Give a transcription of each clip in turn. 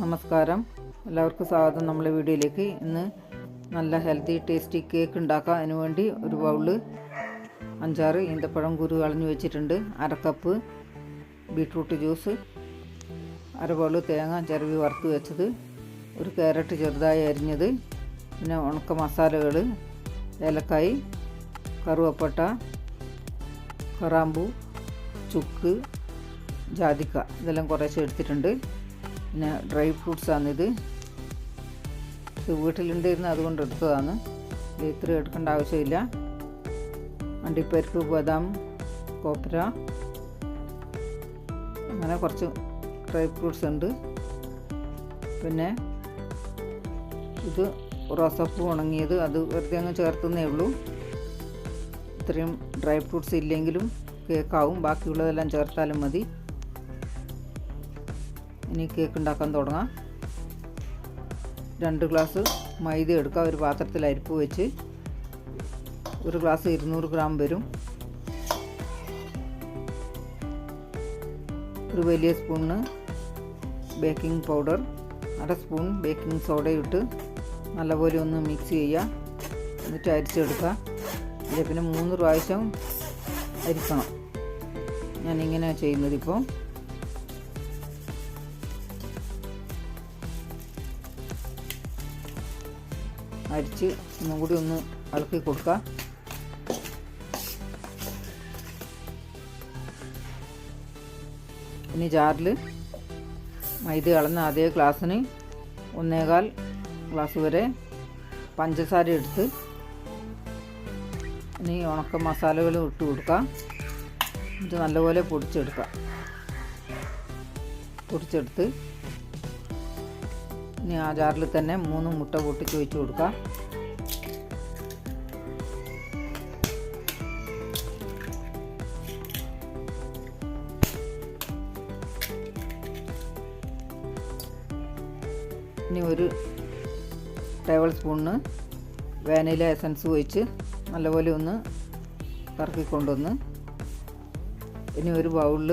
നമസ്കാരം. എല്ലാവർക്കും സ്വാഗതം. നമ്മളെ വീഡിയോയിലേക്ക് ഇന്ന് നല്ല ഹെൽത്തി ടേസ്റ്റി കേക്ക് ഉണ്ടാക്കാം അതിന് വേണ്ടി ഒരു ബൗൾ അഞ്ചാറ് ഈന്തപ്പഴം കുരു കളഞ്ഞു വെച്ചിട്ടുണ്ട്. അര കപ്പ് ബീട്രൂട്ട് ജ്യൂസ് അര ബൗൾ തേങ്ങ ചിരവി വറുത്ത് വെച്ചത്. ഒരു ക്യാരറ്റ് ചെറുതായി അരിഞ്ഞത്. പിന്നെ ഉണക്ക മസാലകൾ ഏലക്കായി കറുവപ്പട്ട കറാമ്പു ചുക്ക് ജാതിക്ക ഇതെല്ലാം കുറേശ്ശെ എടുത്തിട്ടുണ്ട്. പിന്നെ ഡ്രൈ ഫ്രൂട്ട്സാണിത് ഇത് വീട്ടിലുണ്ടായിരുന്നു അതുകൊണ്ട് എടുത്തതാണ്. ഇത് ഇത്ര എടുക്കേണ്ട ആവശ്യമില്ല. അണ്ടിപ്പരിപ്പ് ബദാം കോപ്ര. അങ്ങനെ കുറച്ച് ഡ്രൈ ഫ്രൂട്ട്സ് ഉണ്ട്. പിന്നെ ഇത് റോസപ്പൂ ഉണങ്ങിയത്. അത് വെറുതെ അങ്ങ് ചേർത്തുന്നേ ഉള്ളൂ. ഇത്രയും ഡ്രൈ ഫ്രൂട്ട്സ് ഇല്ലെങ്കിലും കേക്കാവും. ബാക്കിയുള്ളതെല്ലാം ചേർത്താലും മതി. ഇനി കേക്ക് ഉണ്ടാക്കാൻ തുടങ്ങാം. രണ്ട് ഗ്ലാസ് മൈദ എടുക്കുക ഒരു പാത്രത്തിൽ അരിപ്പ് വെച്ച് ഒരു ഗ്ലാസ് ഇരുന്നൂറ് ഗ്രാം വരും. ഒരു വലിയ സ്പൂണിന് ബേക്കിംഗ് പൗഡർ അര സ്പൂൺ ബേക്കിംഗ് സോഡ ഇട്ട് നല്ലപോലെ ഒന്ന് മിക്സ് ചെയ്യുക. എന്നിട്ട് അരിച്ചെടുക്കുക. ഇതിൽ പിന്നെ മൂന്ന് പ്രാവശ്യം അരിക്കണം. ഞാനിങ്ങനെ ചെയ്യുന്നത് ഇപ്പോൾ. അരിച്ച് ഒന്നും കൂടി ഒന്ന് ഇളക്കി കൊടുക്കുക. ഇനി ജാറിൽ മൈദ കളന്ന അതേ ഗ്ലാസ്സിന് ഒന്നേകാൽ ഗ്ലാസ് വരെ പഞ്ചസാര എടുത്ത് ഇനി ഉണക്ക മസാലകളും ഇട്ട് കൊടുക്കാം ഇത് നല്ലപോലെ പൊടിച്ചെടുക്കാം പൊടിച്ചെടുത്ത് ഇനി ആ ജാറിൽ തന്നെ മൂന്ന് മുട്ട പൊട്ടിച്ച് ഒഴിച്ച് കൊടുക്കുക ഇനി ഒരു ടേബിൾ സ്പൂണിന് വാനില എസൻസ് ഒഴിച്ച് നല്ലപോലെ ഒന്ന് കറക്കിക്കൊണ്ടുവന്ന് ഇനി ഒരു ബൗളിൽ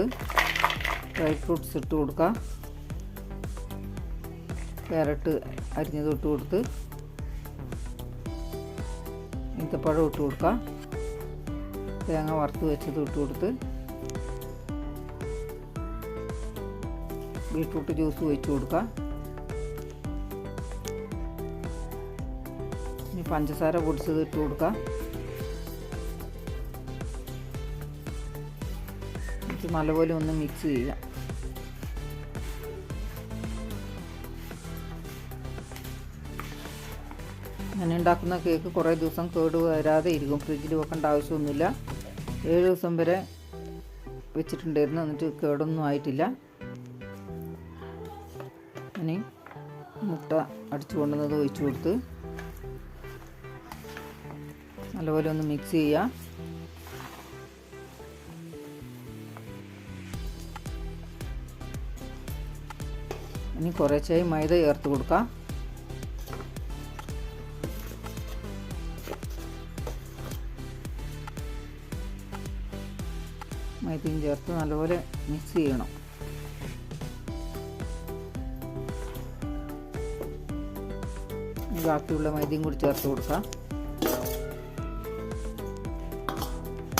ഡ്രൈ ഫ്രൂട്ട്സ് ഇട്ട് കൊടുക്കുക ക്യാരറ്റ് അരിഞ്ഞത് ഇട്ട് കൊടുത്ത് ഈന്തപ്പഴം ഇട്ട് കൊടുക്കുക. തേങ്ങ വറുത്ത് വെച്ചത് ഇട്ട് കൊടുത്ത് ബീട്രൂട്ട് ജ്യൂസ് ഒഴിച്ച് കൊടുക്കുക. ഇനി പഞ്ചസാര പൊടിച്ചത് ഇട്ട് കൊടുക്കാം നല്ലപോലെ ഒന്ന് മിക്സ് ചെയ്യുക. ഞാൻ ഉണ്ടാക്കുന്ന കേക്ക് കുറേ ദിവസം കേട് വരാതെ ഇരിക്കും. ഫ്രിഡ്ജിൽ വെക്കേണ്ട ആവശ്യമൊന്നുമില്ല. ഏഴ് ദിവസം വരെ വെച്ചിട്ടുണ്ടായിരുന്നു. എന്നിട്ട് കേടൊന്നും ആയിട്ടില്ല. ഇനി മുട്ട അടിച്ചു കൊണ്ടുവന്നത് ഒഴിച്ചു കൊടുത്ത് നല്ലപോലെ ഒന്ന് മിക്സ് ചെയ്യുക ഇനി കുറേശ്ശായി മൈദ ചേർത്ത് കൊടുക്കാം. നല്ലപോലെ മിക്സ് ചെയ്യണം. ബാക്കിയുള്ള മൈദയും കൂടി ചേർത്ത് കൊടുക്കാം.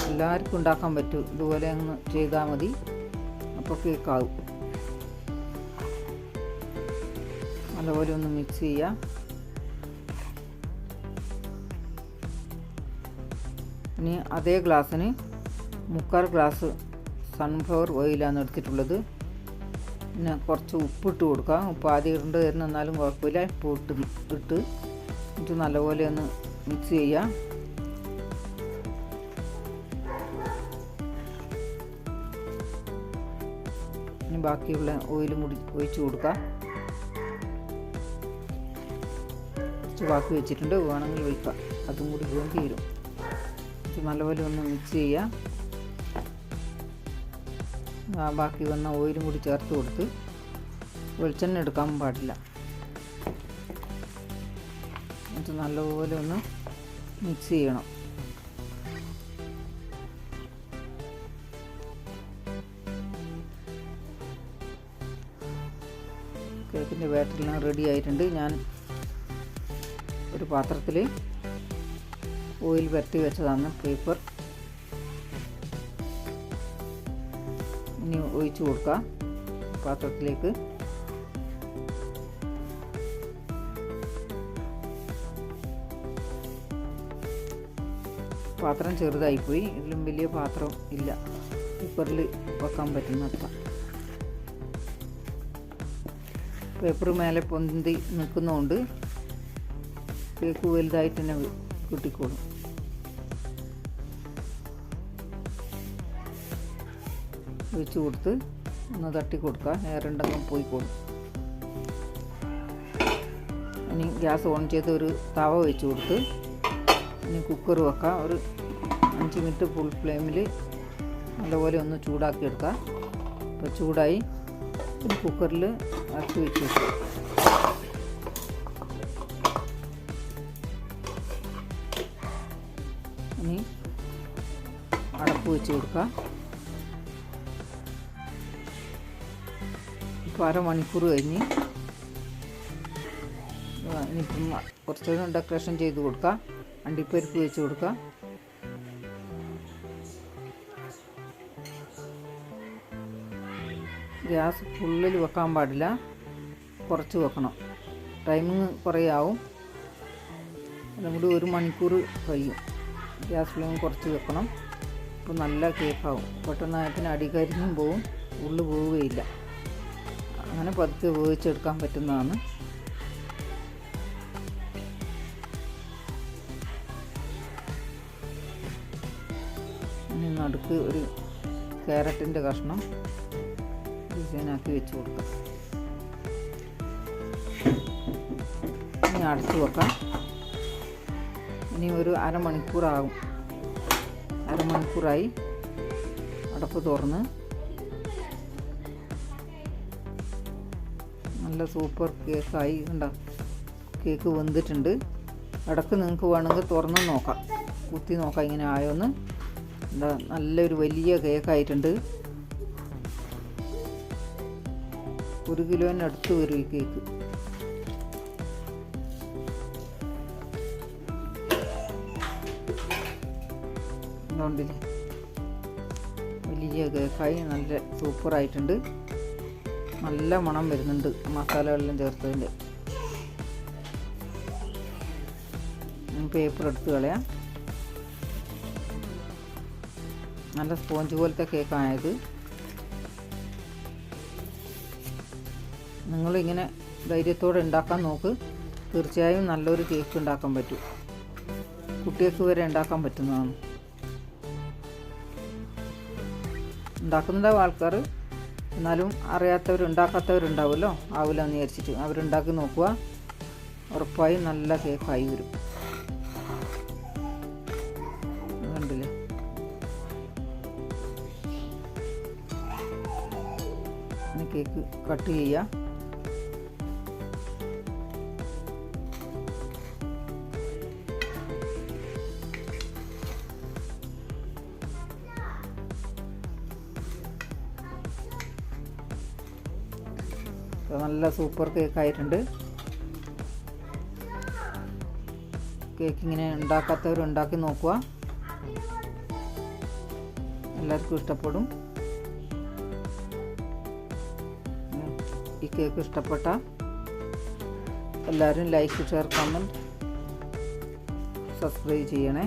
എല്ലാവർക്കും ഉണ്ടാക്കാൻ പറ്റും. ഇതുപോലെ അങ്ങ് ചെയ്താൽ മതി. അപ്പോൾ കേക്കാവും. നല്ലപോലെ ഒന്ന് മിക്സ് ചെയ്യാം. ഇനി അതേ ഗ്ലാസ്സിന് മുക്കാൽ ഗ്ലാസ് സൺഫ്ലവർ ഓയിലാണ് എടുത്തിട്ടുള്ളത്. പിന്നെ കുറച്ച് ഉപ്പിട്ട് കൊടുക്കാം. ഉപ്പ് ആദ്യം ഇടേണ്ടി വരുന്ന എന്നാലും കുഴപ്പമില്ല. ഉപ്പ് ഇട്ട് ഇട്ട് ഇത് നല്ലപോലെ ഒന്ന് മിക്സ് ചെയ്യാം. ഇനി ബാക്കിയുള്ള ഓയിൽ മുടി ഒഴിച്ചു കൊടുക്കാം. കുറച്ച് ബാക്കി വെച്ചിട്ടുണ്ട്. വേണമെങ്കിൽ ഒഴിക്കാം. അതും കൂടി വേണ്ടി വരും. നല്ലപോലെ ഒന്ന് മിക്സ് ചെയ്യാം. ബാക്കി വന്ന ഓയിലും കൂടി ചേർത്ത് കൊടുത്ത് വെളിച്ചെണ്ണ എടുക്കാൻ പാടില്ല. ഇത് നല്ലപോലെ ഒന്ന് മിക്സ് ചെയ്യണം. കേക്കിന്റെ ബാറ്ററെല്ലാം റെഡി ആയിട്ടുണ്ട്. ഞാൻ ഒരു പാത്രത്തിൽ ഓയിൽ വരട്ടി വെച്ചതാണ് പേപ്പർ ഇനി ഒഴിച്ചു കൊടുക്കുക പാത്രത്തിലേക്ക്. പാത്രം ചെറുതായിപ്പോയി. ഇതിലും വലിയ പാത്രം ഇല്ല. കുക്കറിൽ വെക്കാൻ പറ്റുന്ന അത്ര പേപ്പർ മേലെ പൊന്തി നിൽക്കുന്നതുകൊണ്ട് കേക്ക് വലുതായിട്ട് തന്നെ കിട്ടിക്കോളും. ഒഴിച്ച് കൊടുത്ത് ഒന്ന് തട്ടി കൊടുക്കുക. എയറുണ്ടെങ്കിൽ പോയിക്കോളും ഇനി ഗ്യാസ് ഓൺ ചെയ്ത് ഒരു തവ വെച്ച് കൊടുത്ത് ഇനി കുക്കർ വെക്കാം ഒരു അഞ്ച് മിനിറ്റ് ഫുൾ ഫ്ലെയിമിൽ നല്ലപോലെ ഒന്ന് ചൂടാക്കി എടുക്കാം അപ്പോൾ ചൂടായി കുക്കറിൽ ഇറക്കി വെച്ച് വെക്കുക ഇനി അടപ്പ് വെച്ച് കൊടുക്കാം ഇപ്പോൾ അരമണിക്കൂർ കഴിഞ്ഞ് ഇനിയിപ്പം കുറച്ചൊരു ഡെക്കറേഷൻ ചെയ്ത് കൊടുക്കാം. അണ്ടിപ്പരിപ്പ് വെച്ച് കൊടുക്കാം. ഗ്യാസ് ഫുള്ളിൽ വെക്കാൻ പാടില്ല. കുറച്ച് വെക്കണം. ടൈമിങ് കുറേ ആവും അതുകൊണ്ട് ഒരു മണിക്കൂർ കഴിയും. ഗ്യാസ് ഫ്ലെയിം കുറച്ച് വെക്കണം. അപ്പോൾ നല്ല കേക്കാവും. പെട്ടെന്നായത്തിന് അടി കരിഞ്ഞും പോവും. ഉള്ളു പോവുകയില്ല. അങ്ങനെ പതുക്കെ ഉപയോഗിച്ചെടുക്കാൻ പറ്റുന്നതാണ്. ഇനി നടുക്ക് ഒരു ക്യാരറ്റിന്റെ കഷ്ണം ഡിസൈനാക്കി വെച്ച് കൊടുക്കാം. ഇനി അടച്ചു വെക്കാം. ഇനി ഒരു അരമണിക്കൂറാകും. അരമണിക്കൂറായി അടപ്പ് തുറന്ന് നല്ല സൂപ്പർ കേക്കായി കണ്ട? കേക്ക് വെന്തിട്ടുണ്ട്. ഇടയ്ക്ക് നിങ്ങൾക്ക് വേണമെങ്കിൽ തുറന്ന് നോക്കാം. കുത്തി നോക്കാം ഇങ്ങനെ ആയോന്ന്. എന്താ നല്ലൊരു വലിയ കേക്കായിട്ടുണ്ട്. ഒരു കിലോന് അടുത്ത് വരും ഈ കേക്ക്. വലിയ കേക്കായി നല്ല സൂപ്പറായിട്ടുണ്ട്. നല്ല മണം വരുന്നുണ്ട് മസാലകളെല്ലാം ചേർത്തതിന്റെ. പേപ്പർ എടുത്ത് കളയാം. നല്ല സ്പോഞ്ച് പോലത്തെ കേക്കായത് നിങ്ങളിങ്ങനെ ധൈര്യത്തോടെ ഉണ്ടാക്കാൻ നോക്ക്. തീർച്ചയായും നല്ലൊരു കേക്ക് ഉണ്ടാക്കാൻ പറ്റും. കുട്ടികൾക്ക് വരെ ഉണ്ടാക്കാൻ പറ്റുന്നതാണ്. ഉണ്ടാക്കുന്നുണ്ടാവും ആൾക്കാർ എന്നാലും അറിയാത്തവരുണ്ടാക്കാത്തവരുണ്ടാവുമല്ലോ? ആവില്ല എന്ന് വിചാരിച്ചിട്ട്. അവരുണ്ടാക്കി നോക്കുക ഉറപ്പായും നല്ല കേക്കായി വരും. കണ്ടില്ലേ? കേക്ക് കട്ട് ചെയ്യാം നല്ല സൂപ്പർ കേക്ക് ആയിട്ടുണ്ട്. കേക്ക് ഇങ്ങനെ ഉണ്ടാക്കാത്തവർ ഉണ്ടാക്കി നോക്കുക. എല്ലാവർക്കും ഇഷ്ടപ്പെടും. ഈ കേക്ക് ഇഷ്ടപ്പെട്ട എല്ലാവരും ലൈക്ക് ഷെയർ കമന്റ് സബ്സ്ക്രൈബ് ചെയ്യണേ.